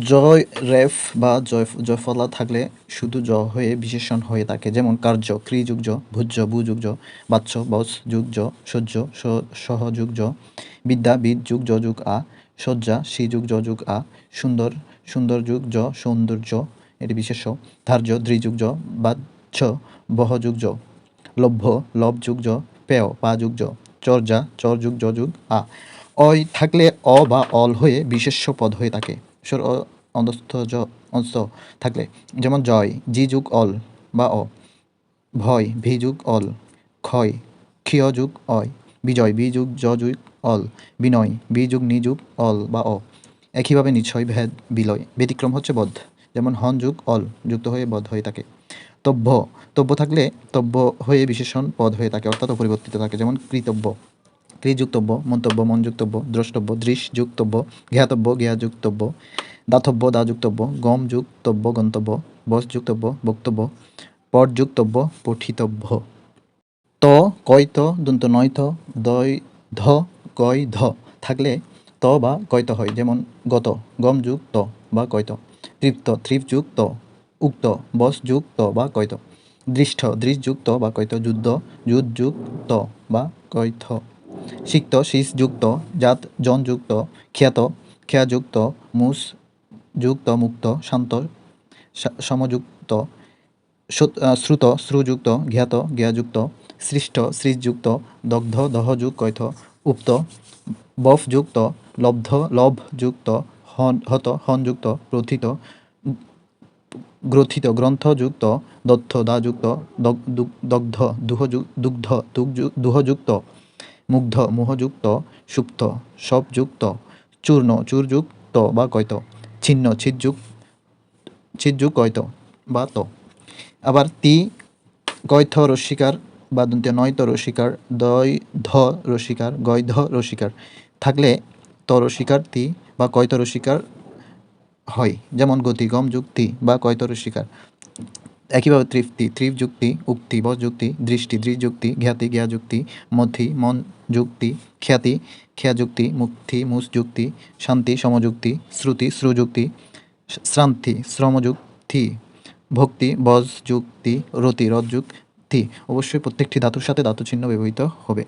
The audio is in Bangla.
জয় রেফ বা জয় জয়ফলা থাকলে শুধু জ হয়ে বিশেষণ হয়ে থাকে। যেমন কার্য ক্রি ভুজ্য জ বাচ্চ বস যুগ জ সহ্য, সহ জ বিদ্যা, বিদ, যুগ জ যুগ, আ, সজ্জা সি যুগ যুগ, আ, সুন্দর সুন্দর যুগ জ সৌন্দর্য, এটি বিশেষ্য ধার্য দ্রি যুগ জ বাচ্চ বহ যুগ লভ্য লভ যুগ জ পেয় পা যুগ চর্যা চর যুগ জ যুগ আ। অয় থাকলে অ বা অল হয়ে বিশেষ্য পদ হয়ে থাকে। স্বর অন্তস্থ জ থাকলে, যেমন জয়, জি যুগ অল বা অ, ভয়, ভি যুগ অল, ক্ষয়, ক্ষিয় যুগ অয়, বিজয়, বি যুগ জ যুগ অল, বিনয়, বি যুগ নি যুগ অল বা অ। একইভাবে নিশ্চয় ভেদ, বিলয়, ব্যতিক্রম হচ্ছে বধ যেমন হন যুগ অল, যুক্ত হয়ে বধ হয়ে থাকে। তব্য তব্য থাকলে তব্য হয়ে বিশেষণ, পদ হয়ে থাকে, অর্থাৎ অপরিবর্তিত থাকে, যেমন কৃতব্য। ক্রিযুক্তব্য, মন্তব্য, মনযুক্তব্য, দ্রষ্টব্য দৃশ যুক্তব্য জ্ঞাতব্য, জ্ঞাযুক্তব্য, দাতব্য, দাযুক্তব্য গম যুক্তব্য গন্তব্য বস যুক্তব্য বক্তব্য পরযুক্তব্য পঠিতব্য। ত কয়ত দন্ত নয়ত দয় ধ কয় ধ থাকলে ত বা কয়ত হয়, যেমন গত গম যুক্ত বা কয়ত তৃপ্ত তৃপ যুগ উক্ত বস যুগ ত বা কয়ত দৃষ্ট দৃশ যুগ বা কয়ত যুদ্ধ যুদ্ধ যুগ বা কয়থ সিক্ত, শীষ যুক্ত, জাত জন যুক্ত, খ্যাত খ্যাযুক্ত মুস যুক্ত, মুক্ত, শান্ত সমযুক্ত শ্রুত- শ্রুযুক্ত জ্ঞাত জ্ঞাযুক্ত সৃষ্ট সৃযুক্ত দগ্ধ দহযুগ কৈথ, উক্ত বফযুক্ত লব্ধ লভযুক্ত হন, হত হনযুক্ত প্রথিত, গ্রথিত গ্রন্থযুক্ত দত্থ দাযুক্ত দগ্ধ দুহযু- দুগ্ধ দুহযুক্ত মুগ্ধ, মোহযুক্ত, সুপ্ত, সবযুক্ত, চূর্ণ, চূরযুক্ত বা কয়ত ছিন্ন ছিদযুক ছিদযুগ কয়ত বা ত। আবার তি গয়থ রস্বীকার বা দন্তে নয়ত রস্বীকার দয় ধ রস্বীকার গয়ধ রস্বীকার থাকলে ত তি বা কয়ত রস্বীকার হয়, যেমন গতি, গম যুক্তি বা কয়তর শিকার একইভাবে তৃপ্তি ত্রিপ যুক্তি উক্তি বস যুক্তি দৃষ্টি দৃশ যুক্তি জ্ঞাতি জ্ঞা যুক্তি মন যুক্তি, খ্যাতি, খ্যাযুক্তি, মুক্তি মুস যুক্তি শান্তি, সমযুক্তি, শ্রুতি, শ্রুযুক্তি, শ্রান্তি, শ্রমযুক্তি, ভক্তি বজ যুক্তি রতি, রজযুক্তি। অবশ্যই প্রত্যেকটি ধাতুর সাথে ধাতু চিহ্ন ব্যবহৃত হবে।